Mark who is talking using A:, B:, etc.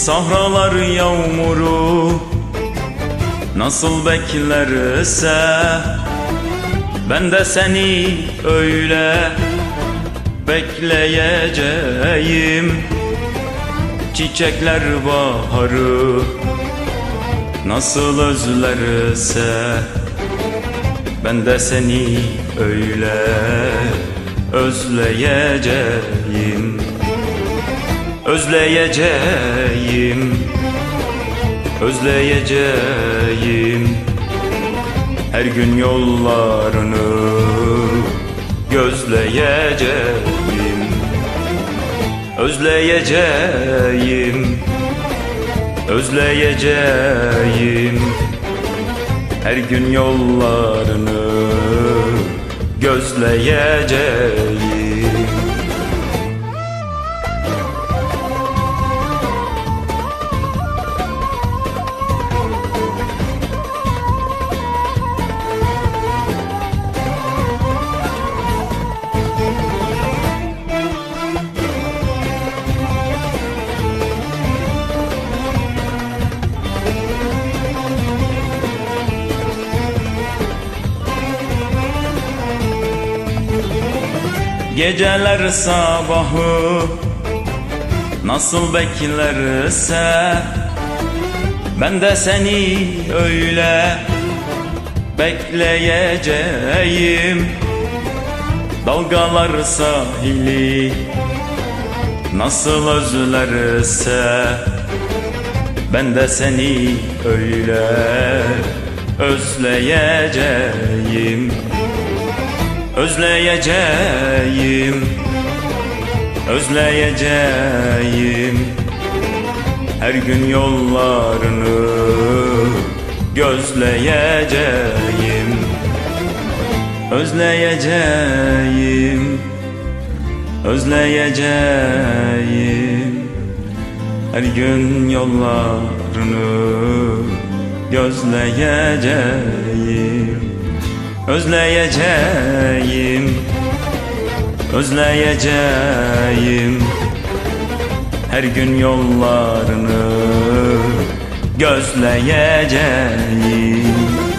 A: Sahralar yağmuru Nasıl beklerse Ben de seni öyle Bekleyeceğim. Çiçekler baharı Nasıl özlerse Ben de seni öyle Özleyeceğim Özleyeceğim Özleyeceğim Her gün yollarını Gözleyeceğim Özleyeceğim Özleyeceğim Her gün yollarını Gözleyeceğim Geceler sabahı Nasıl beklerse Ben de seni öyle Bekleyeceğim. Dalgalar sahili Nasıl özlerse Ben de seni öyle Özleyeceğim Özleyeceğim Özleyeceğim Her gün yollarını Gözleyeceğim Özleyeceğim Özleyeceğim Her gün yollarını Gözleyeceğim Özleyeceğim Özleyeceğim Her gün yollarını. Gözleyeceğim